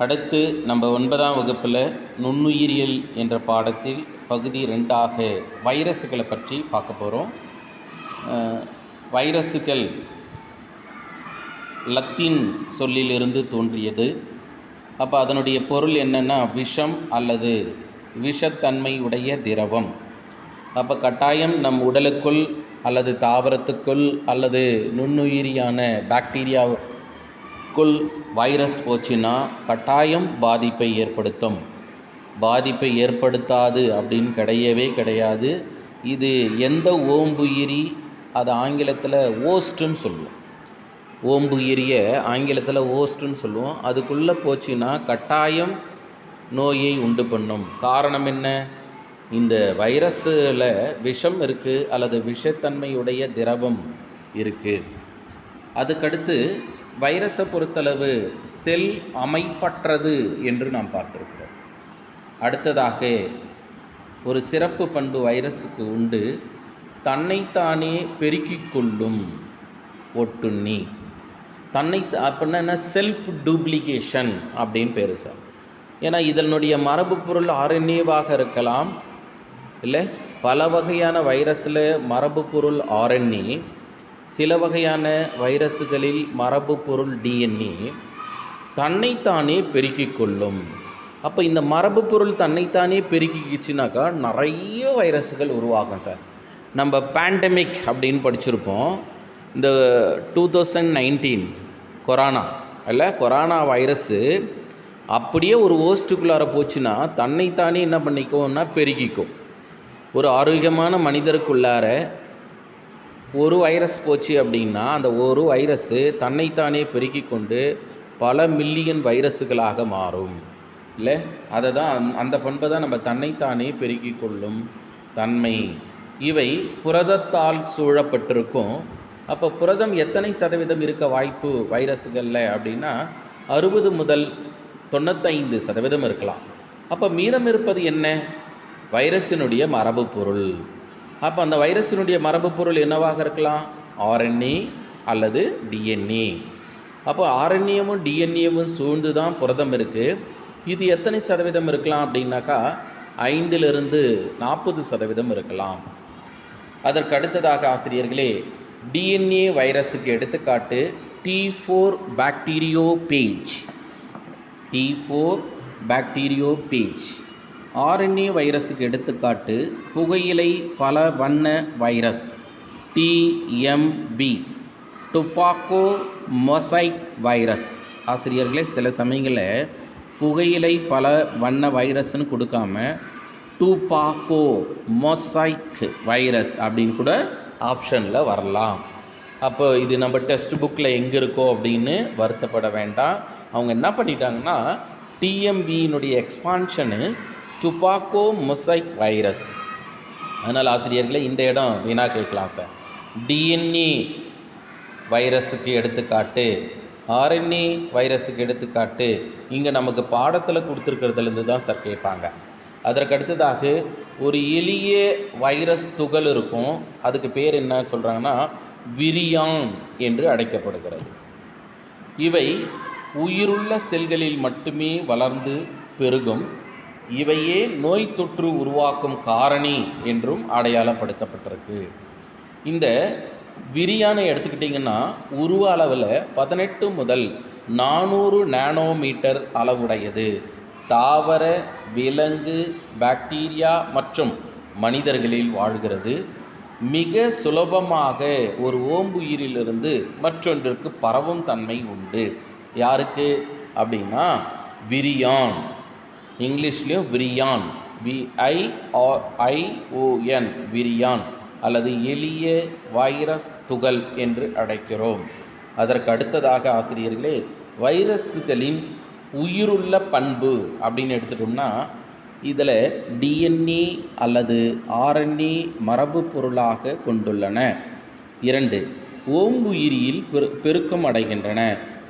அடுத்து நம்ம ஒன்பதாம் வகுப்பில் நுண்ணுயிரியல் என்ற பாடத்தில் பகுதி ரெண்டாக வைரஸுகளை பற்றி பார்க்க போகிறோம் வைரஸுகள் லத்தீன் சொல்லிலிருந்து தோன்றியது. அப்போ அதனுடைய பொருள் என்னென்னா விஷம் அல்லது விஷத்தன்மை உடைய திரவம். அப்போ கட்டாயம் நம் உடலுக்குள் அல்லது தாவரத்துக்குள் அல்லது நுண்ணுயிரியான பாக்டீரியா பாக்டீரியாவுக்குள் வைரஸ் போச்சுன்னா கட்டாயம் பாதிப்பை ஏற்படுத்தும். பாதிப்பை ஏற்படுத்தாது அப்படின்னு கிடையவே கிடையாது. இது எந்த ஓம்புயிரி? அது ஆங்கிலத்தில் ஓஸ்ட்டுன்னு சொல்லுவோம். ஓம்புயிரியை ஆங்கிலத்தில் ஓஸ்ட்டுன்னு சொல்லுவோம். அதுக்குள்ளே போச்சுன்னா கட்டாயம் நோயை உண்டு பண்ணும். காரணம் என்ன? இந்த வைரஸில் விஷம் இருக்குது அல்லது விஷத்தன்மையுடைய திரவம் இருக்குது அதுக்கடுத்து வைரஸை பொறுத்தளவு செல் அமைப்பற்றது என்று நாம் பார்த்துருக்கிறோம். அடுத்ததாக ஒரு சிறப்பு பண்பு வைரஸுக்கு உண்டு. தன்னைத்தானே பெருக்கிக் கொள்ளும் ஒட்டுண்ணி தன்னை அப்படின்னா என்ன செல்ஃப் டூப்ளிகேஷன் அப்படின்னு பேர் சார். ஏன்னா இதனுடைய மரபு பொருள் ஆர்என்ஏவாக இருக்கலாம். இல்லை பல வகையான வைரஸில் மரபு பொருள் ஆர்என்ஏ சில வகையான வைரஸுகளில் மரபு பொருள் டிஎன்ஏ தன்னைத்தானே பெருக்கிக் கொள்ளும். அப்போ இந்த மரபு பொருள் தன்னைத்தானே பெருக்கிக்கிச்சுனாக்கா நிறைய வைரஸுகள் உருவாகும் சார். நம்ம பேண்டமிக் அப்படின்னு படிச்சிருப்போம். இந்த டூ தௌசண்ட் நைன்டீன் கொரோனா இல்லை கொரோனா வைரஸ்ஸு அப்படியே ஒரு ஓஸ்ட்டுக்குள்ளார போச்சுன்னா தன்னைத்தானே என்ன பண்ணிக்கும்னா பெருக்கிக்கும். ஒரு ஆரோக்கியமான மனிதருக்குள்ளார ஒரு வைரஸ் போச்சு அப்படின்னா அந்த ஒரு வைரஸ்ஸு தன்னைத்தானே பெருக்கி கொண்டு பல மில்லியன் வைரஸுகளாக மாறும். இல்லை? அதை தான் அந்த பண்பை தான் நம்ம தன்னைத்தானே பெருக்கி கொள்ளும் தன்மை. இவை புரதத்தால் சூழப்பட்டிருக்கும். அப்போ புரதம் எத்தனை சதவீதம் இருக்க வாய்ப்பு வைரஸுகளில் அப்படின்னா அறுபது முதல் தொண்ணூத்தைந்து சதவீதம் இருக்கலாம். அப்போ மீதம் இருப்பது என்ன? வைரஸினுடைய மரபு பொருள். அப்போ அந்த வைரஸினுடைய மரபு பொருள் என்னவாக இருக்கலாம்? ஆர்என்ஏ அல்லது டிஎன்ஏ அப்போ ஆர்என்ஏவும் டிஎன்ஏவும் சூழ்ந்து தான் புரதம் இருக்குது இது எத்தனை சதவீதம் இருக்கலாம் அப்படின்னாக்கா ஐந்திலிருந்து நாற்பது சதவீதம் இருக்கலாம். அதற்கு அடுத்ததாக ஆசிரியர்களே டிஎன்ஏ வைரஸுக்கு எடுத்துக்காட்டு T four bacteriophage T four bacteriophage RNA வைரஸுக்கு எடுத்துக்காட்டு புகையிலை பல வண்ண virus TMV tobacco mosaic virus. ஆசிரியர்களே சில சமயங்களில் புகையிலை பல வண்ண வைரஸ்னு கொடுக்காம டூபாக்கோ மொசைக் வைரஸ் அப்படின்னு கூட ஆப்ஷனில் வரலாம். அப்போ இது நம்ம டெக்ஸ்ட் புக்கில் எங்கே இருக்கோ அப்படின்னு வருத்தப்பட வேண்டாம். அவங்க என்ன பண்ணிட்டாங்கன்னா டிஎம்பியினுடைய எக்ஸ்பான்ஷனு டுபாக்கோ மொசைக் வைரஸ் அதனால் ஆசிரியர்களே இந்த இடம் வீணாக கேட்கலாம் சார் டிஎன்ஏ வைரஸுக்கு எடுத்துக்காட்டு ஆர்என்ஏ வைரஸுக்கு எடுத்துக்காட்டு இங்கே நமக்கு பாடத்தில் கொடுத்துருக்கிறதுலேருந்து தான் சார் கேட்பாங்க. அதற்கு அடுத்ததாக ஒரு எளிய வைரஸ் துகள் இருக்கும் அதுக்கு பேர் என்ன சொல்கிறாங்கன்னா விரியான் என்று அழைக்கப்படுகிறது. இவை உயிருள்ள செல்களில் மட்டுமே வளர்ந்து பெருகும் இவையே நோய் தொற்று உருவாக்கும் காரணி என்றும் அடையாளப்படுத்தப்பட்டிருக்கு. இந்த விரியானை எடுத்துக்கிட்டிங்கன்னா உருவ அளவில் பதினெட்டு முதல் நானூறு நானோமீட்டர் அளவுடையது. தாவர விலங்கு பாக்டீரியா மற்றும் மனிதர்களில் வாழ்கிறது. மிக சுலபமாக ஒரு ஓம்புயிரிலிருந்து மற்றொன்றிற்கு பரவும் தன்மை உண்டு. யாருக்கு? அப்படின்னா விரியான். இங்கிலீஷ்லேயும் விரியான். விஐஆர்ஐஓஎன் விரியான் அல்லது எளிய வைரஸ் துகள் என்று அழைக்கிறோம். அதற்கு அடுத்ததாக ஆசிரியர்களே வைரஸுகளின் உயிருள்ள பண்பு அப்படின்னு எடுத்துட்டோம்னா இதில் டிஎன்ஏ அல்லது ஆர்என்ஏ மரபு பொருளாக கொண்டுள்ளன. இரண்டு ஓம்புயிரியில் பெரு பெருக்கம் அடைகின்றன.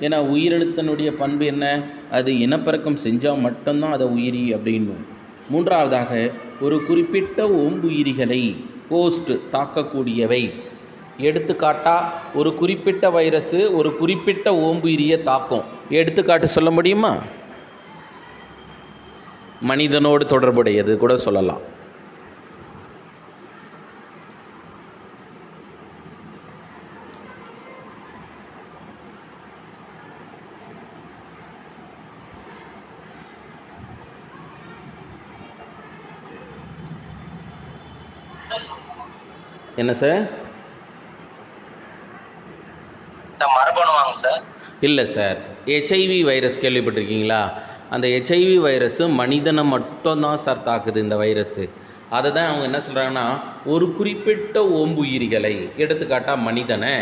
ஏன்னா உயிரெழுத்தினுடைய பண்பு என்ன? அது இனப்பெருக்கம் செஞ்சால் மட்டும்தான் அதை உயிரி அப்படின்னும். மூன்றாவதாக ஒரு குறிப்பிட்ட ஓம்புயிரிகளை ஹோஸ்ட் தாக்கக்கூடியவை. எடுத்துக்காட்டாக ஒரு குறிப்பிட்ட வைரஸு ஒரு குறிப்பிட்ட ஓம்புயிரியை தாக்கும். எடுத்துக்காட்டு சொல்ல முடியுமா? மனிதனோடு தொடர்புடையது கூட சொல்லலாம். என்ன சார்? மரபணுவாங்க சார். இல்லை சார். ஹெச்ஐவி வைரஸ் கேள்விப்பட்டிருக்கீங்களா? அந்த ஹெச்ஐவி வைரஸு மனிதனை மட்டும்தான் சார் தாக்குது இந்த வைரஸ்ஸு அதை தான் அவங்க என்ன சொல்கிறாங்கன்னா ஒரு குறிப்பிட்ட ஓம்புயிரிகளை எடுத்துக்காட்டால் மனிதனை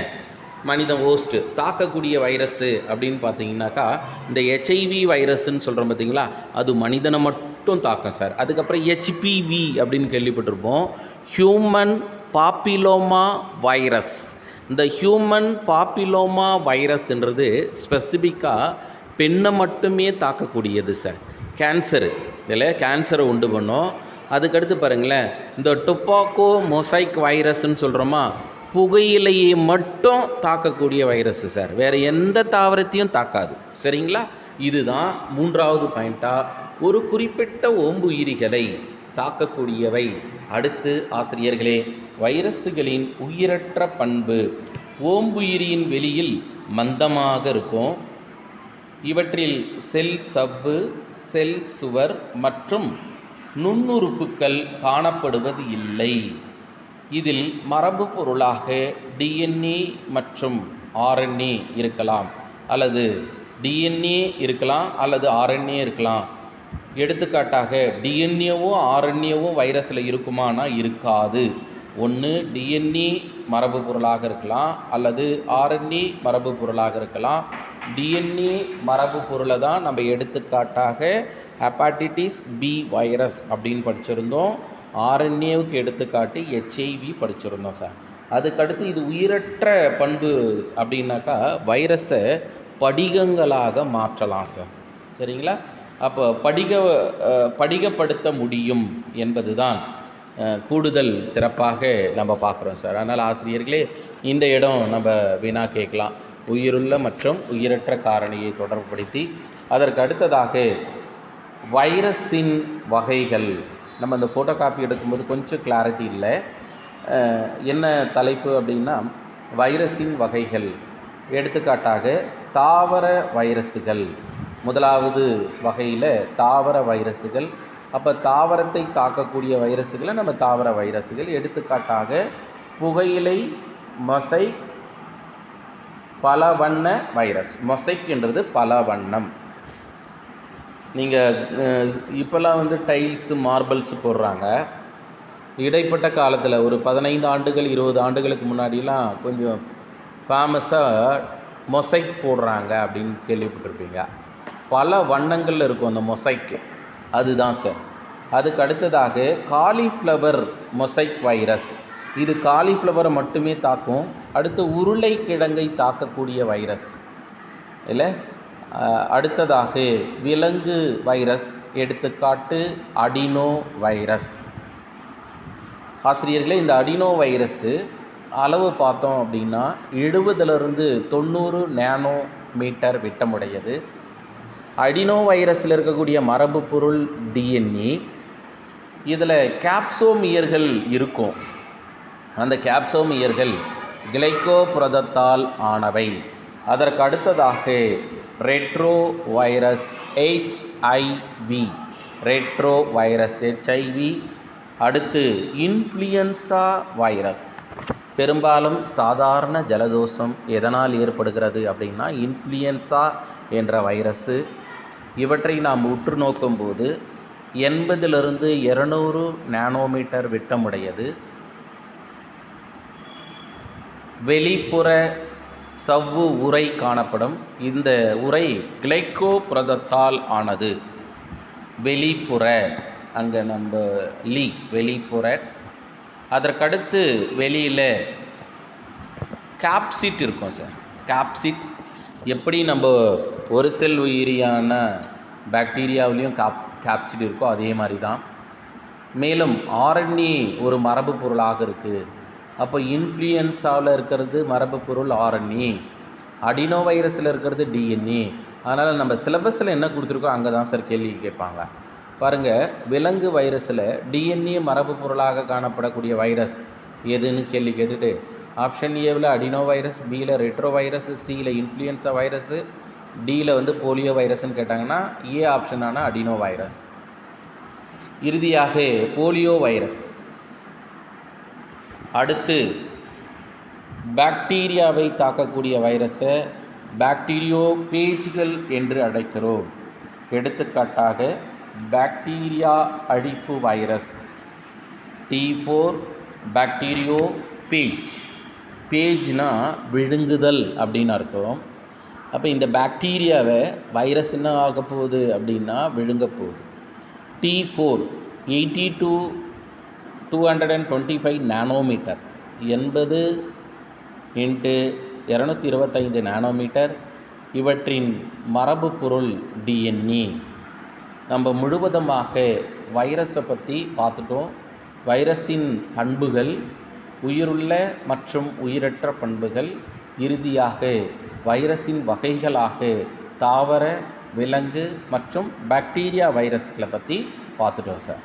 மனிதன் ஓஸ்ட்டு தாக்கக்கூடிய வைரஸ்ஸு அப்படின்னு பார்த்தீங்கன்னாக்கா இந்த ஹெச்ஐவி வைரஸ்ன்னு சொல்கிறோம் பார்த்தீங்களா அது மனிதனை மட்டும் தாக்கும் சார். அதுக்கப்புறம் ஹெச்பிவி அப்படின்னு கேள்விப்பட்டிருப்போம். ஹியூமன் பாப்பிலோமா வைரஸ் இந்த ஹியூமன் பாப்பிலோமா வைரஸ்ன்றது ஸ்பெசிஃபிக்காக பெண்ணை மட்டுமே தாக்கக்கூடியது சார் கேன்சரு இதில் கேன்சரை உண்டு பண்ணும். அதுக்கடுத்து பாருங்களேன் இந்த டொப்பாக்கோ மொசைக் வைரஸ்ன்னு சொல்கிறோமா புகையிலையை மட்டும் தாக்கக்கூடிய வைரஸ் சார் வேறு எந்த தாவரத்தையும் தாக்காது. சரிங்களா? இதுதான் மூன்றாவது பாயிண்ட்டாக ஒரு குறிப்பிட்ட ஓம்புயிரிகளை தாக்கக்கூடியவை. அடுத்து ஆசிரியர்களே வைரஸுகளின் உயிரற்ற பண்பு. ஓம்புயிரியின் வெளியில் மந்தமாக இருக்கும். இவற்றில் செல் சவ்வு செல் சுவர் மற்றும் நுண்ணுறுப்புக்கள் காணப்படுவது இல்லை. இதில் மரபு பொருளாக டிஎன்ஏ மற்றும் ஆர்என்ஏ இருக்கலாம். அல்லது டிஎன்ஏ இருக்கலாம் அல்லது ஆர்என்ஏ இருக்கலாம். எடுத்துக்காட்டாக டிஎன்ஏவும் ஆர்என்ஏவோ வைரஸில் இருக்குமானா இருக்காது. ஒன்று டிஎன்ஏ மரபு பொருளாக இருக்கலாம் அல்லது ஆர்என்ஏ மரபு பொருளாக இருக்கலாம். டிஎன்ஏ மரபு பொருளை தான் நம்ம எடுத்துக்காட்டாக ஹெப்பாட்டிட்டிஸ் பி வைரஸ் அப்படின்னு படிச்சிருந்தோம். ஆர்என்ஏவுக்கு எடுத்துக்காட்டு ஹெச்ஐவி படிச்சிருந்தோம் சார் அதுக்கடுத்து இது உயிரற்ற பண்பு அப்படின்னாக்கா வைரஸை படிகங்களாக மாற்றலாம் சார் சரிங்களா? அப்போ படிக படிகப்படுத்த முடியும் என்பது தான் கூடுதல் சிறப்பாக நம்ம பார்க்குறோம் சார். அதனால் ஆசிரியர்களே இந்த இடம் நம்ம வீணாக கேட்கலாம். உயிருள்ள மற்றும் உயிரற்ற காரணியை தொடர்புபடுத்தி அதற்கு அடுத்ததாக வைரஸின் வகைகள். நம்ம அந்த ஃபோட்டோ காப்பி எடுக்கும்போது கொஞ்சம் கிளாரிட்டி இல்லை. என்ன தலைப்பு அப்படின்னா வைரஸின் வகைகள். எடுத்துக்காட்டாக தாவர வைரஸுகள். முதலாவது வகையில் தாவர வைரஸுகள் அப்போ தாவரத்தை தாக்கக்கூடிய வைரஸுகளை நம்ம தாவர வைரஸுகள் எடுத்துக்காட்டாக புகையிலை மொசை பல வண்ண வைரஸ். மொசைக்குன்றது பல வண்ணம் நீங்கள் இப்போல்லாம் வந்து டைல்ஸு மார்பிள்ஸ் போடுறாங்க. இடைப்பட்ட காலத்தில் ஒரு பதினைந்து ஆண்டுகள் இருபது ஆண்டுகளுக்கு முன்னாடிலாம் கொஞ்சம் ஃபேமஸாக மொசைக் போடுறாங்க அப்படின்னு கேள்விப்பட்டிருப்பீங்க. பல வண்ணங்களில் இருக்கும் அந்த மொசைக்கு அதுதான் சார் அதுக்கு அடுத்ததாக காலிஃப்ளவர் மொசைக் வைரஸ் இது காலிஃப்ளவரை மட்டுமே தாக்கும் அடுத்து உருளைக்கிழங்கை தாக்கக்கூடிய வைரஸ் இல்லை? அடுத்ததாக விலங்கு வைரஸ் எடுத்துக்காட்டு அடினோ வைரஸ் ஆசிரியர்களே இந்த அடினோ வைரஸ்ஸு அளவு பார்த்தோம் அப்படின்னா எழுபதுலேருந்து தொண்ணூறு நேனோ மீட்டர் விட்டமுடையது. அடினோ வைரஸில் இருக்கக்கூடிய மரபு பொருள் டிஎன்ஏ இதில் கேப்சோமியர்கள் இருக்கும். அந்த கேப்சோமியர்கள் கிளைக்கோ புரதத்தால் ஆனவை. அதற்கு அடுத்ததாக retrovirus HIV retrovirus HIV அடுத்து இன்ஃப்ளூயன்சா வைரஸ். பெரும்பாலும் சாதாரண ஜலதோஷம் எதனால் ஏற்படுகிறது அப்படின்னா இன்ஃப்ளூயன்ஸா என்ற வைரஸு. இவற்றை நாம் உற்று நோக்கும்போது எண்பதிலிருந்து இரநூறு நானோமீட்டர் விட்டமுடையது. வெளிப்புற சவ்வு உரை காணப்படும். இந்த உரை கிளைக்கோ புரதத்தால் ஆனது. வெளிப்புற அங்கே நம்ம லீ வெளிப்புற அதற்கடுத்து வெளியில் கேப்சிட் இருக்கும் சார் கேப்சிட் எப்படி நம்ம ஒரு செல் உயிரியான பாக்டீரியாவிலையும் காப் கேப்சிட் இருக்கோ அதே மாதிரி தான் மேலும் ஆர்என்ஏ ஒரு மரபு பொருளாக இருக்குது அப்போ இன்ஃப்ளூயன்ஸாவில் இருக்கிறது மரபு பொருள் ஆர்என்ஏ அடினோ வைரஸில் இருக்கிறது டிஎன்ஏ அதனால் நம்ம சிலபஸில் என்ன கொடுத்துருக்கோ அங்கே தான் சார் கேள்வி கேட்பாங்க. பாருங்கள் விலங்கு வைரஸில் டிஎன்ஏ மரபு பொருளாக காணப்படக்கூடிய வைரஸ் எதுன்னு கேள்வி கேட்டுட்டு ஆப்ஷன் ஏவில் அடினோ வைரஸ் பியில் ரெட்ரோ வைரஸ் சியில் இன்ஃப்ளூயன்சா வைரஸு டியில் வந்து போலியோ வைரஸ்ன்னு கேட்டாங்கன்னா ஏ ஆப்ஷனான அடினோ வைரஸ் இறுதியாக போலியோ வைரஸ் அடுத்து பாக்டீரியாவை தாக்கக்கூடிய வைரஸை பாக்டீரியோ பேஜ்கள் என்று அழைக்கிறோம். எடுத்துக்காட்டாக பாக்டீரியா அழிப்பு வைரஸ். T four bacteriophage. பேஜ்னா விழுங்குதல் அப்படின்னு அர்த்தம். அப்போ இந்த பாக்டீரியாவை வைரஸ் என்ன ஆக போகுது அப்படின்னா விழுங்க போகுது. T four eighty to two hundred and twenty five nanometre. எண்பது இன்ட்டு இரநூத்தி இருபத்தைந்து நானோமீட்டர். இவற்றின் மரபு பொருள் டிஎன்ஏ நம்ம முழுவதுமாக வைரஸை பற்றி பார்த்துட்டோம். வைரஸின் பண்புகள் உயிருள்ள மற்றும் உயிரற்ற பண்புகள் இறுதியாக வைரஸின் வகைகளாக தாவர விலங்கு மற்றும் பாக்டீரியா வைரஸ்களை பற்றி பார்த்துட்டோம் சார்.